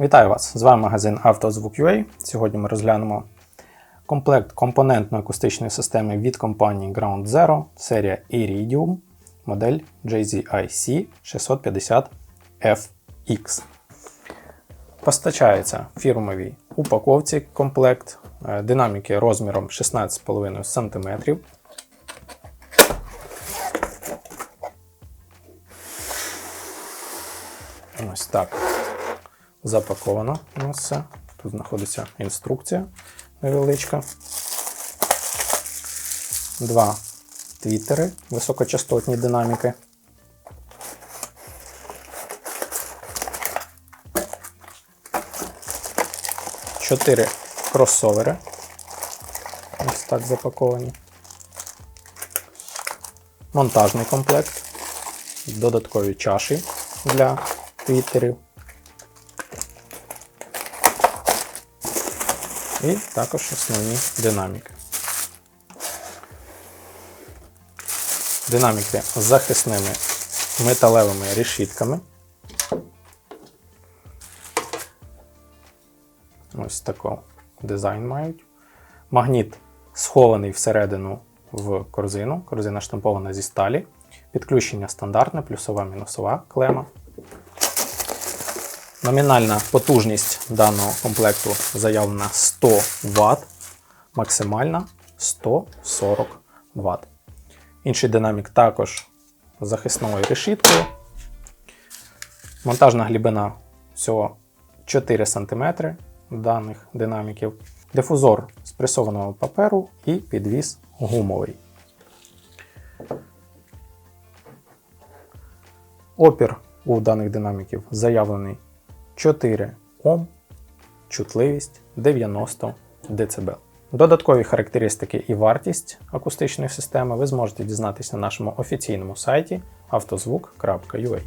Вітаю вас! З вами магазин «Автозвук.UA». Сьогодні ми розглянемо комплект компонентно-акустичної системи від компанії Ground Zero, серія Iridium, модель JZIC 650FX. Постачається фірмовій упаковці комплект е, динаміки розміром 16,5 см. Ось так запаковано у нас все. Тут знаходиться інструкція невеличка. Два твітери, високочастотні динаміки. Чотири кросовери. Ось так запаковані. Монтажний комплект. Додаткові чаші для твітерів. І також основні динаміки. Динаміки з захисними металевими решітками. Ось такий дизайн мають. Магніт схований всередину в корзину. Корзина штампована зі сталі. Підключення стандартне, плюсова мінусова клема. Номінальна потужність даного комплекту заявлена 100 Вт, максимальна 140 Вт. Інший динамік також з захисною решіткою. Монтажна глибина всього 4 см даних динаміків. Дифузор з пресованого паперу і підвіс гумовий. Опір у даних динаміків заявлений 4 Ом, чутливість 90 дБ. Додаткові характеристики і вартість акустичної системи ви зможете дізнатися на нашому офіційному сайті автозвук.ua.